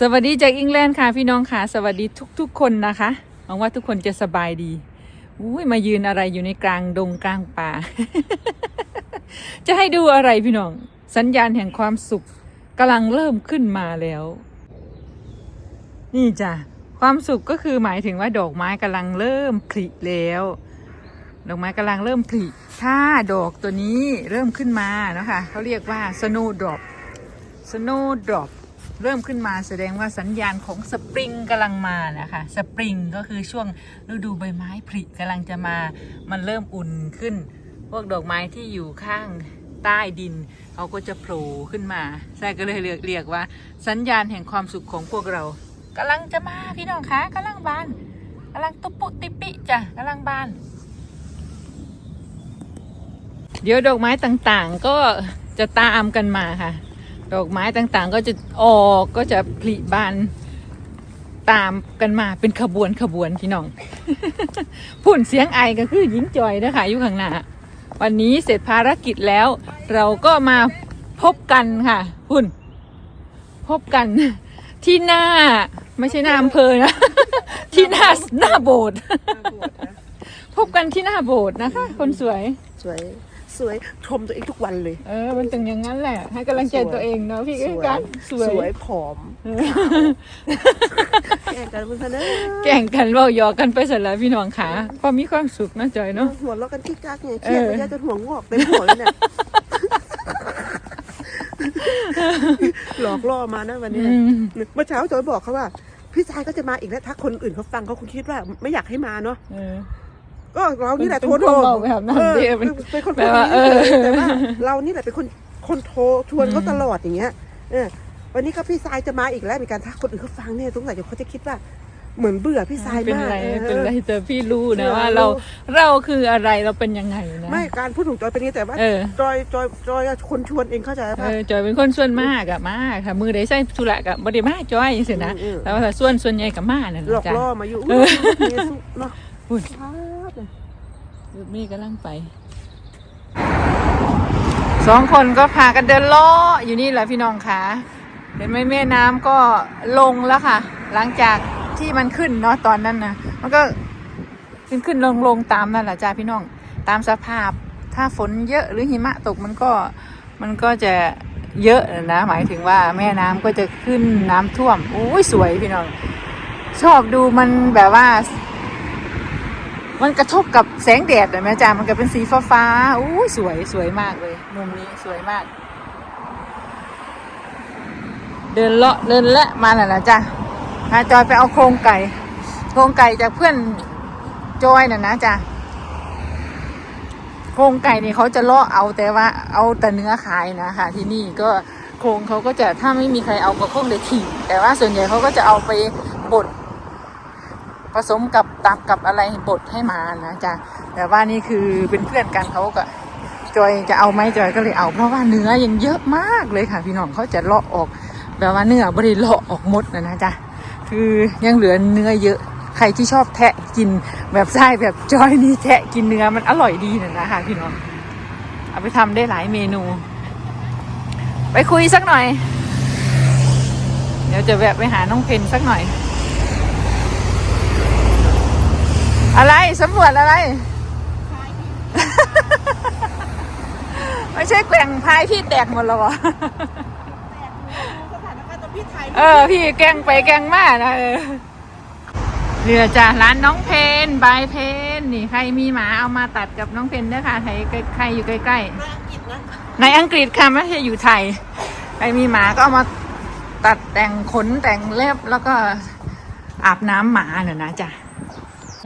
สวัสดีจากอังกฤษค่ะพี่น้องค่ะ สวัสดีทุกๆคนนะคะหวังว่าทุกคนจะสบายดีอุ้ยมายืนอะไรอยู่ในกลางดงกลางป่า จะให้ดูอะไรพี่น้อง สัญญาณแห่งความสุขกำลังเริ่มขึ้นมาแล้ว นี่จ้ะความสุขก็คือหมายถึงว่าดอกไม้กำลังเริ่มผลิแล้ว ดอกไม้กำลังเริ่มผลิถ้าดอกตัวนี้เริ่มขึ้นมาเนาะคะเขาเรียกว่า snow drop snow drop เริ่มขึ้นมาแสดงว่าสัญญาณของสปริงกำลังมานะคะ สปริงก็คือช่วงฤดูใบไม้ผลิกำลังจะมา มันเริ่มอุ่นขึ้น พวกดอกไม้ที่อยู่ข้างใต้ดินเขาก็จะโผล่ขึ้นมาใช่ก็เลยเรียกเรียกว่า สัญญาณแห่งความสุขของพวกเรากำลังจะมาพี่น้องคะกำลังบานกำลังตุปุติปิจ้ะกำลังบาน เดี๋ยวดอกไม้ต่างๆก็จะตามกันมาค่ะ ดอกไม้ต่างๆ ก็จะออกก็จะผลิบานตามกันมาเป็นขบวนขบวนพี่น้องพุ่นเสียงไอก็คือหญิงจอยนะคะอยู่ข้างหน้าวันนี้เสร็จภารกิจแล้ว เราก็มาพบกันค่ะพุ่น พบกันที่หน้า ไม่ใช่หน้าอำเภอนะ ที่หน้าหน้าโบสถ์พบกันที่หน้าโบสถ์นะคะ คนสวยสวย สวยชมตัวเองทุกวันเลย เออ มันตึงอย่างนั้นแหละ ให้กำลังใจสวยตัวเองเนาะพี่สก็วยกันสวยสวยผอมแข่งกันเพื่อนๆนะแก่งกันเว่าหยอกกันไปเสร็จแล้วพี่น้องขาพอมีความสุขเนาะจอยเนาะหัวเราะกันคิกกักไงเครียดเออไปเยอะจนหัวงอกเต็มหัวเลยเนี่ยหลอกล่อมานะวันนี้อืมเมื่อเช้าจอยบอกเขาว่า พี่ชายก็จะมาอีกแล้วถ้าคนอื่นเขาฟังเขาคงคิดว่า ไม่อยากให้มาเนาะเออ ก็เรานี่แหละเป็นโทรโทรคนเบาแบบนั้นเออดิเป็นเป็นคนแปลว่าพูดอย่างนี้เออแต่ว่าเรานี่แหละเป็นคนคนโทรชวนเขาอืมตลอดอย่างเงี้ยเออวันนี้ก็พี่ชายจะมาอีกแล้วมีการถ้าคนอื่นเขาฟังเนี่ยสงสัยเดี๋ยวเขาจะคิดว่าเหมือนเบื่อพี่ชายเป็นมากไรออเป็นไรแต่พี่รู้นะเออว่ารู้เราเราคืออะไรเราเป็นยังไงนะไม่การพูดถึงจอยเป็นอย่างนี้แต่ว่าเออจอยจอยจอยคนชวนเองเข้าใจเอป่ะอจอยเป็นคนส่วนมากอะมากค่ะมือได้ใส่ธุระกับบไดีมาจอยอย่างสินะอืมอืมแต่ว่าถ้าส่วนส่วนใหญ่กับมานั่นหลอกจ้ะล่อมาอยู่เออเยซูเนาะอุ้ยครับ ลูกนี่กำลังไป สองคนก็พากันเดินล้ออยู่นี่แหละพี่น้องคะเห็นไหมแม่น้ำก็ลงแล้วค่ะ หลังจากที่มันขึ้นเนาะตอนนั้นนะมันก็ขึ้นขึ้นลงลงตามนั่นแหละจ้าพี่น้องตามสภาพถ้าฝนเยอะหรือหิมะตกมันก็มันก็จะเยอะนะ หมายถึงว่าแม่น้ำก็จะขึ้นน้ำท่วมโอ้ยสวยพี่น้อง ชอบดูมันแบบว่า มันกระทบกับแสงแดดเห็นไหมจ๊ะมันก็เป็นสีฟ้าฟ้าๆอู้สวยสวยมากเลย มุมนี้สวยมาก เดินเลาะเดินและมาแล้วนะจ๊ะพาจอยไปเอาโครงไก่ โครงไก่จากเพื่อนจอยน่ะนะจ๊ะโครงไก่นี่เขาจะเลาะเอาแต่ว่าเอาแต่เนื้อขายนะคะ ที่นี่ก็โครงเขาก็จะถ้าไม่มีใครเอาก็คงได้ถีบแต่ว่าส่วนใหญ่เขาก็จะเอาไปบด ผสมกับตับกับอะไรบดให้มานะจ๊ะแต่ว่านี่คือเป็นเพื่อนกันเขาก็จอยจะเอาไหมจอยก็เลยเอา เพราะว่าเนื้อยังเยอะมากเลยค่ะ พี่น้องเขาจะเลาะออก แบบว่าเนื้อบริเลาะออกหมดนะนะจ๊ะคือยังเหลือเนื้อเยอะใครที่ชอบแทะกินแบบไส้แบบจอยนี่แทะกินเนื้อมันอร่อยดีนะนะคะพี่น้องเอาไปทำได้หลายเมนู ไปคุยสักหน่อย เดี๋ยวจะแวะไปหาน้องเพนสักหน่อย อะไรสำรวจอะไร ไม่ใช่แกว่งพายพี่แตกหมดแล้ววะสถานการณ์ตอนพี่ไทยเออ พี่แกล้งไปแกล้งมานะเออเรือจ้ะร้านน้องเพนบายเพนนี่ใครมีหมาเอามาตัดกับน้องเพนด้วยค่ะใครใครอยู่ใกล้ในอังกฤษนะๆในอังกฤษค่ะไม่ใช่อยู่ไทยใครมีหมาก็เอามาตัดแต่งขนแต่งเล็บแล้วก็อาบน้ำหมาเนี่ยนะจ๊ะ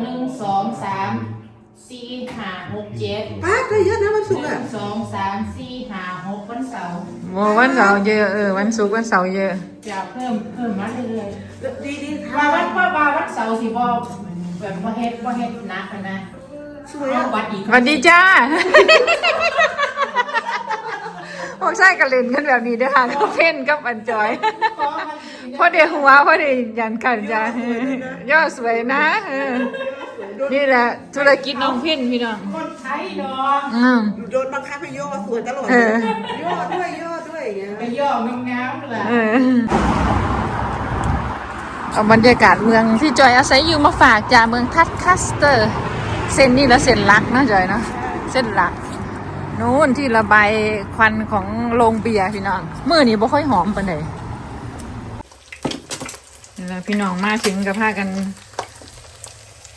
หนึ่งสองสามสี่ห้าหกเจ็ดป้าได้เยอะนะวันหศุกร์นึ่อะงสองสามสี่ห้าหกวันเสาร์โอ้วันเสาร์เยอะเออวันศุกร์วันเสาร์เยอะ จะเพิ่มเพิ่มมาเรื่อยดีดีๆว่าวันว่าว่าวันเสาร์สิบ่แบบว่าเฮ็ดว่าเฮ็ดหนักอะนะสวยเอาอะวัดอีก สวัสดีจ้า พวกใช่กันเล่นกันแบบนี้เด้อค่ะน้องเพ่นกับอันจอยพอเดียวหัวพอดียันกันจ้าย่อสวยนะเออนี่แหละธุรกิจน้องเพ่นพี่น้องคนไทยเนาะอืมโดนบังคับให้ย่อสวยตลอดเออย่อด้วยย่อด้วยอย่างเงี้ยไปย่องงามๆเลยเออเอาบรรยากาศเมืองที่จอยอาศัยอยู่มาฝากจากเมืองทัดคัสเตอร์ เส้นนี้แล้วเส้นหลักนะจอยเนาะเส้นหลัก นู้นที่ระบายควันของโรงเบียร์พี่น้องมื่อนี้บ่ค่อยหอมปานใดนี่แหละพี่น้องมาถึงกับพากัน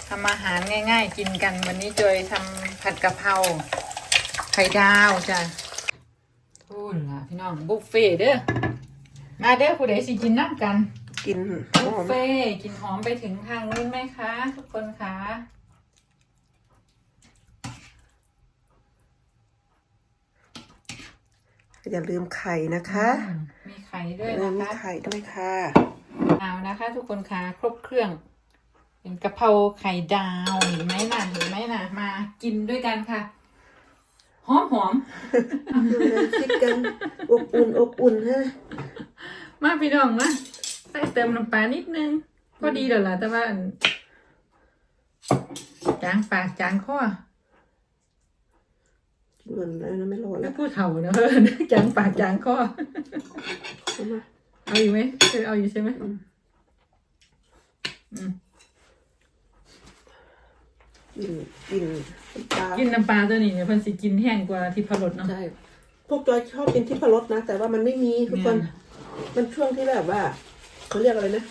ทำอาหารง่าย ๆ กินกัน วันนี้จอยทำผัดกะเพราไข่ดาวจ้ะพูดล่ะพี่น้องบุฟเฟ่ต์เด้อมาเด้อผู้ใดสิกินน้ำกัน กินหบุอฟมเฟ่ต์กินหอมไปถึงทางนู้นไหมคะ ทุกคนคะ อย่าลืมไข่นะคะอืมมีไข่ด้วยอย่าลืนะมคะไข่ด้วยค่ะเอานะคะ ทุกคนคะครบเครื่องเป็นกะเพราไข่ดาวเห็นไหมน่ะเห็นไหมน่ะ มากินด้วยกันค่ะหอมหอมดูเลยคิดกันอบอุ่นอบอุ่นฮะมาพี่น้องมาใส่เติมน้ำปลานิดนึงก็ดีแล้วล่ะแต่ว่าอันจางปากจางคอเหมือนอะไรนะไม่ร้อนแล้แล้ววพูดเถ่าเนอะจางปากจางคอเอามา เอาอยู่ไหมเออเอาอยู่ใช่ไหมอืม อืมกินกินน้ำปลากินน้ำปลาตัวนี้เนี่ยเพิ่นสิกินแห้งกว่าที่พรสเนาะ ใช่พวกจอยชอบกินที่พรสนะ แต่ว่ามันไม่มีทุกคน เนี่ย มันช่วงที่แบบว่าเขาเรียกอะไรนะ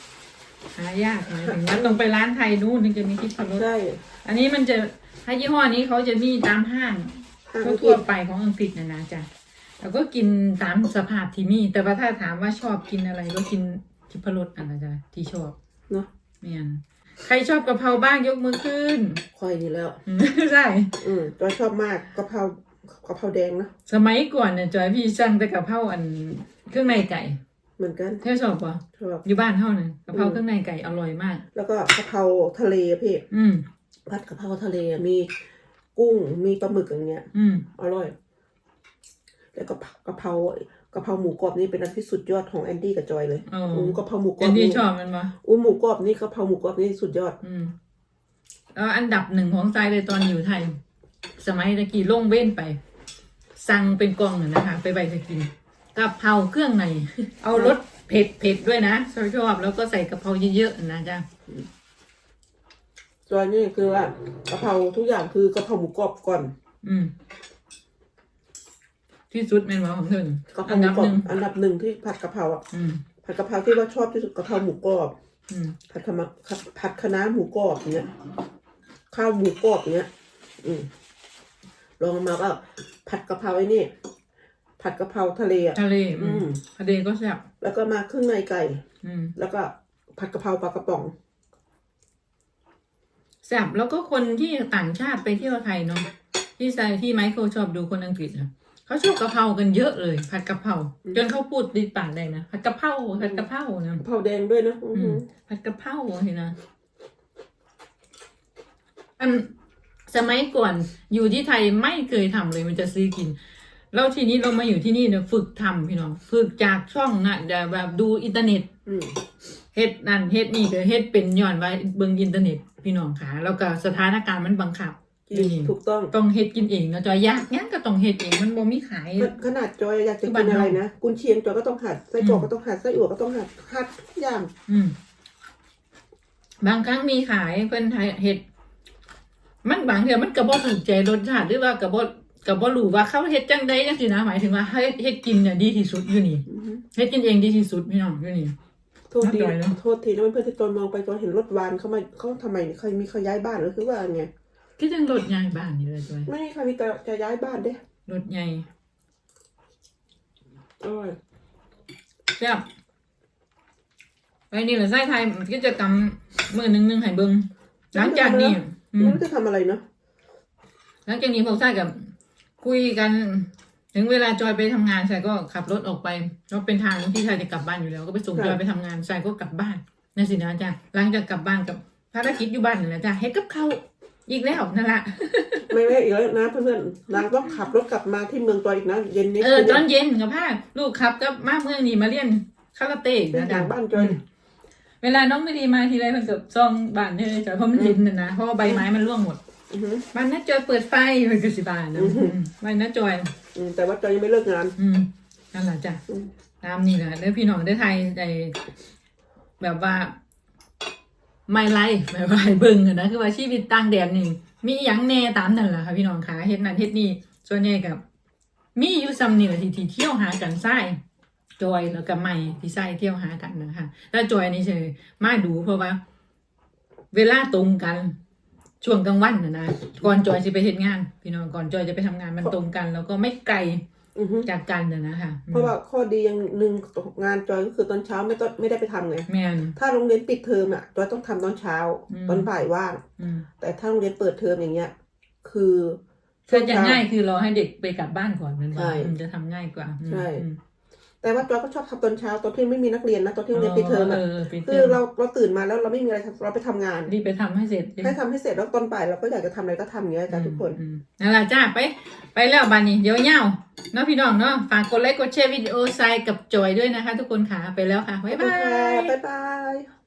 หายากหมายถึงว่าต้องไปร้านไทยนู่นถึงจะมีที่พรสใช่อันนี้มันจะถ้ายี่ห้อนี้เขาจะมีตามห้าง กฤทั่วษๆไปของอังกฤษนะนะจ๊ะแล้วก็กินตามสภาพที่มี แต่ว่าถ้าถามว่าชอบกินอะไรก็กินทิพรสอันนะจ๊ะที่ชอบเนาะเมียนใครชอบกะเพราบ้างยกมือขึ้นคอยอยู่แล้วอืมใช่อืมจอยชอบมากกะเพรากะเพราแดงนะสมัยก่อนเนี่ยจอยพี่สั่งแต่กะเพราอันเครื่องในไก่เหมือนกันเธอชอบปะชอบอยู่บ้านเท่านั้นกะเพราอืมเครื่องในไก่อร่อยมาก แล้วก็กะเพราทะเลพี่อืมผัดกะเพราทะเลมี กุ้งมีปลาหมึกอย่างเงี้ย อืมอร่อย แล้วก็กะเพรากะเพราหมูกรอบนี่เป็นอันที่สุดยอดของแอนดี้กับจอยเลยอ๋ออืมกะเพราหมูกรอัอนบนี้นี่ชอบมันปะอุ้ยหมูกรอบนี่กะเพราหมูกรอบนี่สุดยอด อืมแล้วอันดับหนึ่งของใจเลยตอนอยู่ไทย สมัยตะกี้ลงเว้นไป สั่งเป็นกล่องน่ะนะคะ ไปใบจะกินกะเพราเครื่องใน เอารสเผ็ดเผ็ดด้วยนะชอบชอบแล้วก็ใส่กะเพราเยอะๆนะจ๊ะ จอยนี่คือว่ากะเพราทุกอย่างคือกะเพราหมูกรอบก่อนอืม ที่สุดแม่นว่าของเธอกะเพอัรานหมูดับกรอหบนึ่งอันดับหนึ่งที่ผัดกะเพราอะอืม ผัดกะเพราที่ว่าชอบที่สุดกะเพราหมูกรอบ อืม ผัดขมะผัดคะน้าหมูกรอบเนี้ยข้าวหมูกรอบเนี้ยอืมลองมาก็ผัดกะเพราไอ้นี่ ผัดกะเพราทะเลอะ ทะเล อือืมม ทะเลก็แซ่บแล้วก็มาเครื่องในไก่ อืม แล้วก็ผัดกะเพราปลากระป๋อง แซ่บแล้วก็คนที่ต่างชาติไปเที่ยวไทยเนาะที่ใส่ที่ไมเคิลชอบดูคนอังกฤษนะเขาชอบกะเพรากันเยอะเลย ผัดกะเพราจนเขาพูดติดปากได้นะผัดกะเพราผัดกะเพรานะกะเพราแดงด้วยนะอืออืหืมอผัดกะเพราเห็นนะอันสมัยก่อนอยู่ที่ไทยไม่เคยทำเลยมันจะซื้อกิน แล้วทีนี้เรามาอยู่ที่นี่เนี่ยฝึกทำพี่น้องฝึกจากช่องนะจะแบบดูอินเทอร์เน็ตอืมเฮ็ดนั่นเฮ็ดนี่ก็เฮ็ดเป็นย้อนไว้เบิ่งอินเทอร์เน็ต พี่น้องค่ะ แล้วก็สถานการณ์มันบังคับกิอยู่นนี่ถูกต้องต้องเฮ็ดกินเองนะจอยอยากหยังก็ต้องเฮ็ดเองมันบ่มีขาย ขนาดจอยอยากจะที่บ้ากินนอะไรเรานะกุนเชียงจอยก็ต้องหัดไส้กรอกอืมก็ต้องหัดไส้อั่วก็ต้องหัดหัดทุกอย่างอืมบางครั้งมีขายเพิ่นเฮ็ดมันบางเทื่อมันก็บ่ถูกใจรสชาติหรือว่าก็บ่ก็บ่รู้ว่าเขาเฮ็ดจังไดจังซี่นะหมายถึงว่าเฮ็ดเฮ็ดกินเนี่ยดีที่สุดอยู่นี่อือหือเฮ็ดกินเองดีที่สุดพี่น้องอยู่นี่ โทษทีน่าจอยเนอะโทษทีนะเพื่อนๆที่ตอนมองไปตอนเห็นรถวานเขามาเขาทำไมใครมีเขาย้ายบ้านหรือคือว่าไงคือจังรถใหญ่บ้านนี่เลยจอยไม่ใครมีแต่จะย้ายบ้านเด้รถใหญ่อร่อยแซ่บไปนี่แหละไส้ไทยกิจกรรมมื้อหนึงหนึงให้เบิ่งหลังจากนี้อืไม่มรู้จะทำอะไรเนาะหลังจากนี้พวกไส้กับคุยกัน ถึงเวลาจอยไปทำงานใส่ก็ขับรถออกไปเราเป็นทางที่ชายจะกลับบ้านอยู่แล้ว ก็ไปส่งจอยไปทำงานใส่ก็กลับบ้านนั่นสินะจ้ะหลังจากกลับบ้านกับภารกิจอยู่บ้านนั่นแหละจ้ะเฮ็ดกับข้าวอีกแล้วนั่นแหละไม่ไม่อีกแล้วนะเพื่อนๆนางต้องขับรถกลับมาที่เมืองจอยอีกนะเย็นนี้เออตอนเย็นกับพ่าลูกครับก็มาเมืองนี้มาเรียนคาราเต้อีกเป็นนะจาจ๊ะกบ้านจอยเวลาน้องไม่ดีมาทีไรมันเกือบซองบ้านเนี่ยจ้ะเพราะมันดินน่ะนะเพราะว่าใบไม้มันร่วงหมด อือหือบ้านน้าจอยเปิดไฟมันก็สิบานนะอือหืออืมบ้านน้าจอย อืมแต่ว่าจอยยังไม่เลิกงาน อืมนั่นแหละจ้ะอืม ตามนี่แหละเด้อพี่น้องเด้อไทยในแบบว่า ไม่ไล่ไม่ไล่เบิ่งอะนะคือว่าชีวิตต่างแดนนี่มีอหย่างแน่ตามนั่นแหละค่ะพี่น้องคะเฮ็ดนั่นเฮ็ดนี่ส่วนใหญ่กับ มีอยู่ซ้ำนี่แหละที่ที่เที่ยวหากันไส้จอยแล้วก็ไม่ที่ไส้เที่ยวหากันนะคะแล้วจอยนี่เฉยมาดูเพราะว่า เวลาตรงกัน ช่วงกลางวันนะนะก่อนจอยจะไปเฮ็ดงาน พี่น้องก่อนจอยจะไปทำงานมันตรงกัน แล้วก็ไม่ไกลอือฮึจากกันนะนะคะเพราะว่าข้อดีอย่างหนึ่งงานจอยก็คือตอนเช้าไม่ต้องไม่ได้ไปทำไง แมน ถ้าโรงเรียนปิดเทอมอะจอยต้องทำตอนเช้า อืม ตอนบ่ายว่าง อืมแต่ถ้าโรงเรียนเปิดเทอมอย่างเงี้ย คือ ถ้าจะง่ายคือรอให้เด็กไปกลับบ้านก่อนมันใช่มันจะทำง่ายกว่าอืมใช่ อืม แต่ว่าจอยก็ชอบทำตอนเช้าตอนที่ไม่มีนักเรียนนะตอนที่โรงเรียนปิดเทอมอะเออปิดเทคืออมเราเราตื่นมาแล้วเราไม่มีอะไรทำเราไปทำงานรีบไปทำให้เสร็จให้ทำให้เสร็จแล้วตอนบ่ายเราก็อยากจะทำอะไรก็ทำอย่างเงี้ยจ้ะทุกคนอืมนั่นแหละจ้าไปไปแล้วบานนี้เดี๋ยวเงาเนาะพี่น้องเนาะฝากกดไลค์กดแชร์วิดีโอไซด์กับจอยด้วยนะคะ ทุกคนค่ะไปแล้วค่ะบ๊ายขอบคุณบาค่ะยบ๊ายบาย